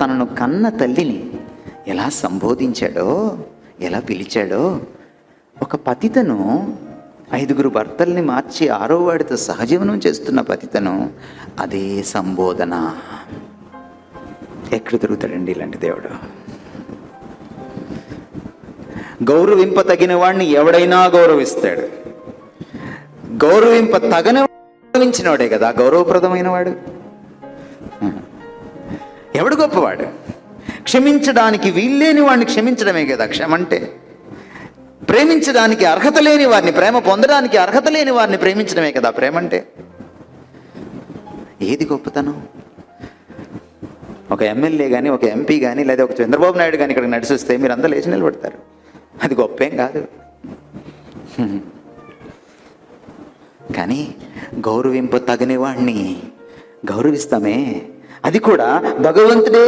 తనను కన్న తల్లిని ఎలా సంబోధించాడో ఎలా పిలిచాడో ఒక పతితను ఐదుగురు భర్తల్ని మార్చి ఆరో వాడితో సహజీవనం చేస్తున్న పతితను అదే సంబోధన. ఎక్కడ దొరుకుతాడండి ఇలాంటి దేవుడు? గౌరవింప తగిన వాడిని ఎవడైనా గౌరవిస్తాడు. గౌరవింప తగన గౌరవించినవాడే కదా గౌరవప్రదమైన వాడు ఎవడు గొప్పవాడు? క్షమించడానికి వీల్లేని వాడిని క్షమించడమే కదా క్షమంటే ప్రేమించడానికి అర్హత లేని వారిని ప్రేమ పొందడానికి అర్హత లేని వారిని ప్రేమించడమే కదా ప్రేమ అంటే? ఏది గొప్పతనం? ఒక ఎమ్మెల్యే కానీ ఒక ఎంపీ కానీ లేదా ఒక చంద్రబాబు నాయుడు కానీ ఇక్కడ నడిచిస్తే మీరు అందరూ లేచి నిలబడతారు. అది గొప్పేం కాదు. కానీ గౌరవింపు తగినవాణ్ణి గౌరవిస్తామే. అది కూడా భగవంతుడే